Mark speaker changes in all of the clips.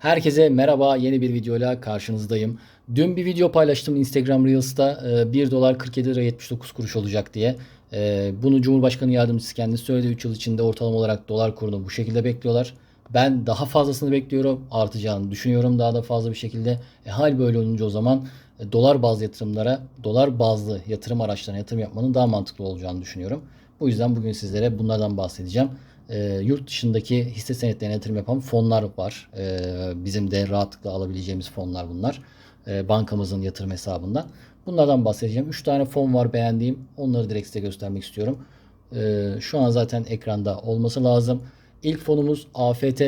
Speaker 1: Herkese merhaba yeni bir videoyla karşınızdayım. Dün bir video paylaştım Instagram Reels'ta e, 1 dolar 47 lira 79 kuruş olacak diye. E, Bunu Cumhurbaşkanı Yardımcısı kendisi söyledi 3 yıl içinde ortalama olarak dolar kurunu bu şekilde bekliyorlar. Ben daha fazlasını bekliyorum artacağını düşünüyorum daha da fazla bir şekilde. E, hal böyle olunca o zaman e, dolar bazlı yatırımlara, dolar bazlı yatırım araçlarına yatırım yapmanın daha mantıklı olacağını düşünüyorum. Bu yüzden bugün sizlere bunlardan bahsedeceğim e, yurt dışındaki hisse senetlerine yatırım yapan fonlar var. E, bizim de rahatlıkla alabileceğimiz fonlar bunlar. E, bankamızın yatırım hesabından. Bunlardan bahsedeceğim. 3 tane fon var beğendiğim. Onları direkt size göstermek istiyorum. E, şu an zaten ekranda olması lazım. İlk fonumuz AFT.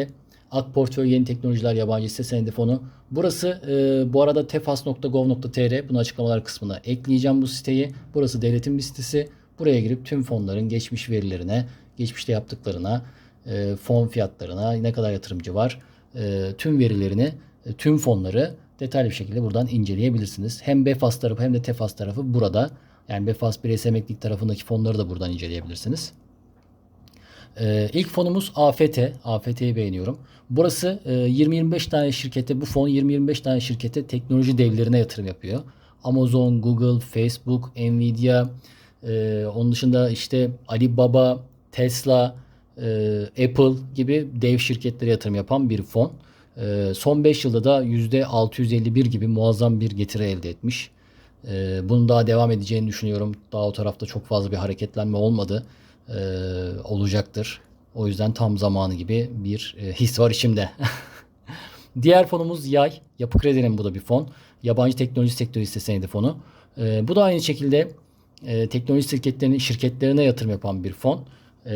Speaker 1: Ak Portföy Yeni Teknolojiler Yabancı Hisse Senedi Fonu. Burası e, bu arada tefas.gov.tr bunu açıklamalar kısmına ekleyeceğim bu siteyi. Burası devletin bir sitesi. Buraya girip tüm fonların geçmiş verilerine, geçmişte yaptıklarına, e, fon fiyatlarına, ne kadar yatırımcı var, e, tüm verilerini, e, tüm fonları detaylı bir şekilde buradan inceleyebilirsiniz. Hem BEFAS tarafı hem de TEFAS tarafı burada. Yani BEFAS bireysel emeklilik tarafındaki fonları da buradan inceleyebilirsiniz. Ee, ilk fonumuz AFT. AFT'yi beğeniyorum. Burası e, 20-25 tane şirkete, bu fon 20-25 tane şirkete teknoloji devlerine yatırım yapıyor. Amazon, Google, Facebook, Nvidia, e, onun dışında işte Alibaba, Tesla, e, Apple gibi dev şirketlere yatırım yapan bir fon. E, son 5 yılda da %651 gibi muazzam bir getiri elde etmiş. E, bunun daha devam edeceğini düşünüyorum. Daha o tarafta çok fazla bir hareketlenme olmadı. E, olacaktır. O yüzden tam zamanı gibi bir e, his var içimde. Diğer fonumuz Yay. Yapı Kredi'nin bu da bir fon. Yabancı teknoloji sektörü hisse fonu. E, bu da aynı şekilde e, teknoloji şirketlerine yatırım yapan bir fon. E,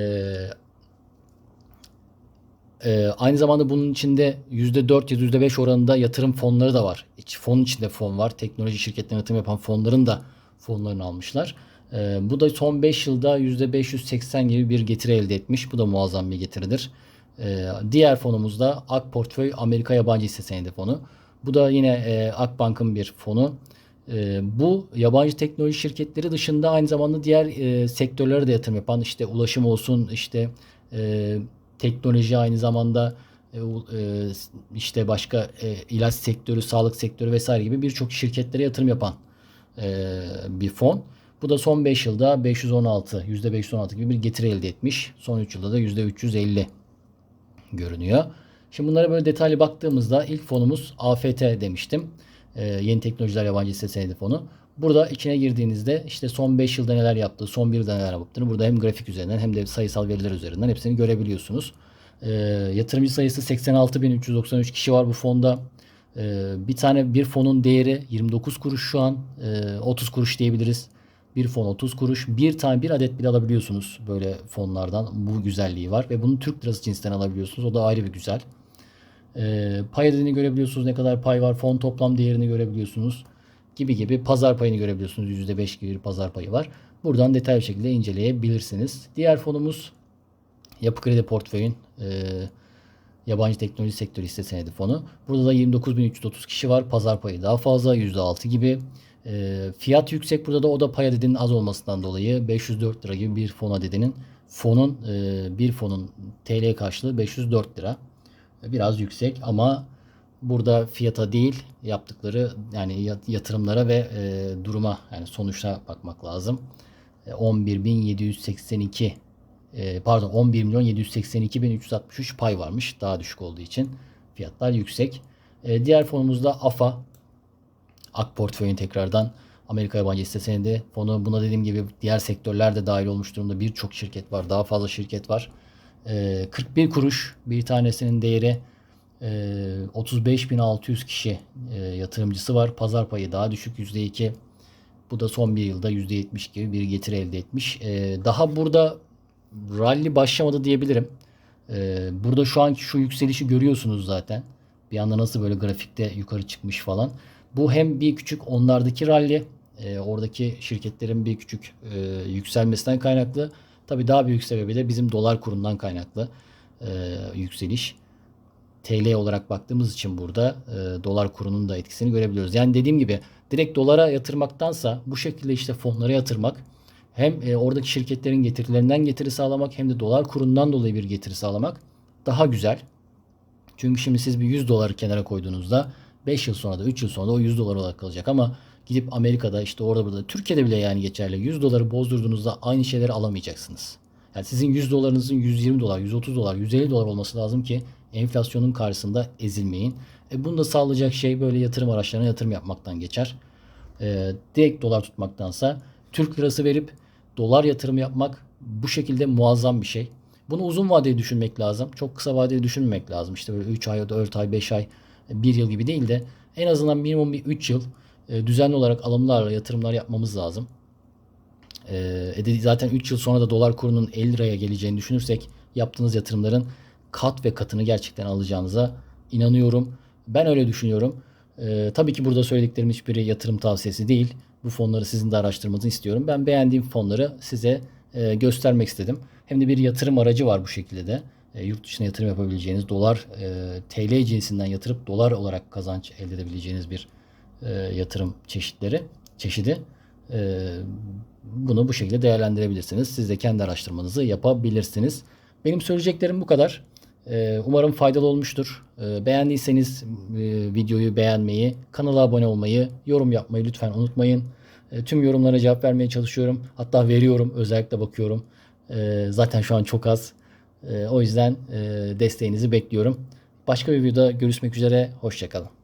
Speaker 1: e, aynı zamanda bunun içinde %4 ya da %5 oranında yatırım fonları da var. İç, fonun içinde fon var. Teknoloji şirketlerine yatırım yapan fonların da fonlarını almışlar. E, bu da son 5 yılda %580 gibi bir getiri elde etmiş. Bu da muazzam bir getiridir. E, diğer fonumuz da Ak Portföy Amerika Yabancı Hisse Senedi Fonu. Bu da yine e, Akbank'ın bir fonu. E, bu yabancı teknoloji şirketleri dışında aynı zamanda diğer e, sektörlere de yatırım yapan işte ulaşım olsun işte e, teknoloji aynı zamanda e, e, işte başka e, ilaç sektörü, sağlık sektörü vesaire gibi birçok şirketlere yatırım yapan e, bir fon. Bu da son 5 yılda 516, %516 gibi bir getiri elde etmiş. Son 3 yılda da %350 görünüyor. Şimdi bunlara böyle detaylı baktığımızda ilk fonumuz AFT demiştim. Ee, Yeni Teknolojiler Yabancı Hisse Senedi Fonu. Burada içine girdiğinizde işte son 5 yılda neler yaptığı, son 1 yılda neler yaptığını burada hem grafik üzerinden hem de sayısal veriler üzerinden hepsini görebiliyorsunuz. Ee, yatırımcı sayısı 86.393 kişi var bu fonda. Ee, bir tane bir fonun değeri 29 kuruş şu an. Ee, 30 kuruş diyebiliriz. Bir fon 30 kuruş. Bir tane bir adet bile alabiliyorsunuz böyle fonlardan. Bu güzelliği var ve bunu Türk lirası cinsinden alabiliyorsunuz. O da ayrı bir güzel. E, pay adedini görebiliyorsunuz. Ne kadar pay var. Fon toplam değerini görebiliyorsunuz. Gibi gibi pazar payını görebiliyorsunuz. %5 gibi bir pazar payı var. Buradan detaylı şekilde inceleyebilirsiniz. Diğer fonumuz Yapı Kredi Portföy'ün e, yabancı teknoloji sektörü hisse senedi fonu. Burada da 29.330 kişi var. Pazar payı daha fazla. %6 gibi. E, fiyat yüksek. Burada da o da pay adedinin az olmasından dolayı 504 lira gibi bir fon adedinin fonun e, bir fonun TL karşılığı 504 lira biraz yüksek ama burada fiyata değil yaptıkları yani yatırımlara ve e, duruma yani sonuçta bakmak lazım. E, 11.782 e, pardon 11 milyon 782 bin 363 pay varmış. Daha düşük olduğu için fiyatlar yüksek. E, diğer fonumuzda AFA Ak portföyün tekrardan Amerika yabancı hisse senedi fonu. Buna dediğim gibi diğer sektörler de dahil olmuş durumda. Birçok şirket var. Daha fazla şirket var. 41 ee, kuruş bir tanesinin değeri 35.600 ee, kişi e, yatırımcısı var. Pazar payı daha düşük %2. Bu da son bir yılda %70 gibi bir getiri elde etmiş. Ee, daha burada rally başlamadı diyebilirim. Burada şu anki şu yükselişi görüyorsunuz zaten. Bir anda nasıl böyle grafikte yukarı çıkmış falan. Bu hem bir küçük onlardaki rally, oradaki şirketlerin bir küçük e, yükselmesinden kaynaklı Tabi daha büyük sebebi de bizim dolar kurundan kaynaklı e, yükseliş. TL olarak baktığımız için burada e, dolar kurunun da etkisini görebiliyoruz. Yani dediğim gibi direkt dolara yatırmaktansa bu şekilde işte fonlara yatırmak hem e, oradaki şirketlerin getirilerinden getiri sağlamak hem de dolar kurundan dolayı bir getiri sağlamak daha güzel. Çünkü şimdi siz bir 100 dolar kenara koyduğunuzda 5 yıl sonra da 3 yıl sonra da o 100 dolar olarak kalacak ama gidip Amerika'da işte orada burada Türkiye'de bile yani geçerli 100 doları bozdurduğunuzda aynı şeyleri alamayacaksınız. Yani sizin 100 dolarınızın 120 dolar, 130 dolar, 150 dolar olması lazım ki enflasyonun karşısında ezilmeyin. E bunu da sağlayacak şey böyle yatırım araçlarına yatırım yapmaktan geçer. E, direkt dolar tutmaktansa Türk lirası verip dolar yatırım yapmak bu şekilde muazzam bir şey. Bunu uzun vadeli düşünmek lazım. Çok kısa vadeli düşünmemek lazım. İşte böyle 3 ay, 4 ay, 5 ay, 1 yıl gibi değil de en azından minimum bir 3 yıl e, düzenli olarak alımlarla yatırımlar yapmamız lazım. E de zaten 3 yıl sonra da dolar kurunun 50 liraya geleceğini düşünürsek yaptığınız yatırımların kat ve katını gerçekten alacağınıza inanıyorum. Ben öyle düşünüyorum. Ee, tabii ki burada söylediklerim hiçbiri yatırım tavsiyesi değil. Bu fonları sizin de araştırmanızı istiyorum. Ben beğendiğim fonları size e, göstermek istedim. Hem de bir yatırım aracı var bu şekilde de. E, yurt dışına yatırım yapabileceğiniz, dolar e, TL cinsinden yatırıp dolar olarak kazanç elde edebileceğiniz bir e, yatırım çeşitleri, çeşidi. E, bunu bu şekilde değerlendirebilirsiniz. Siz de kendi araştırmanızı yapabilirsiniz. Benim söyleyeceklerim bu kadar. Ee, Umarım faydalı olmuştur. Ee, Beğendiyseniz e, videoyu beğenmeyi, kanala abone olmayı, yorum yapmayı lütfen unutmayın. Ee, Tüm yorumlara cevap vermeye çalışıyorum. Hatta veriyorum, özellikle bakıyorum. Ee, Zaten şu an çok az. Ee, O yüzden e, desteğinizi bekliyorum. Başka bir videoda görüşmek üzere. Hoşçakalın.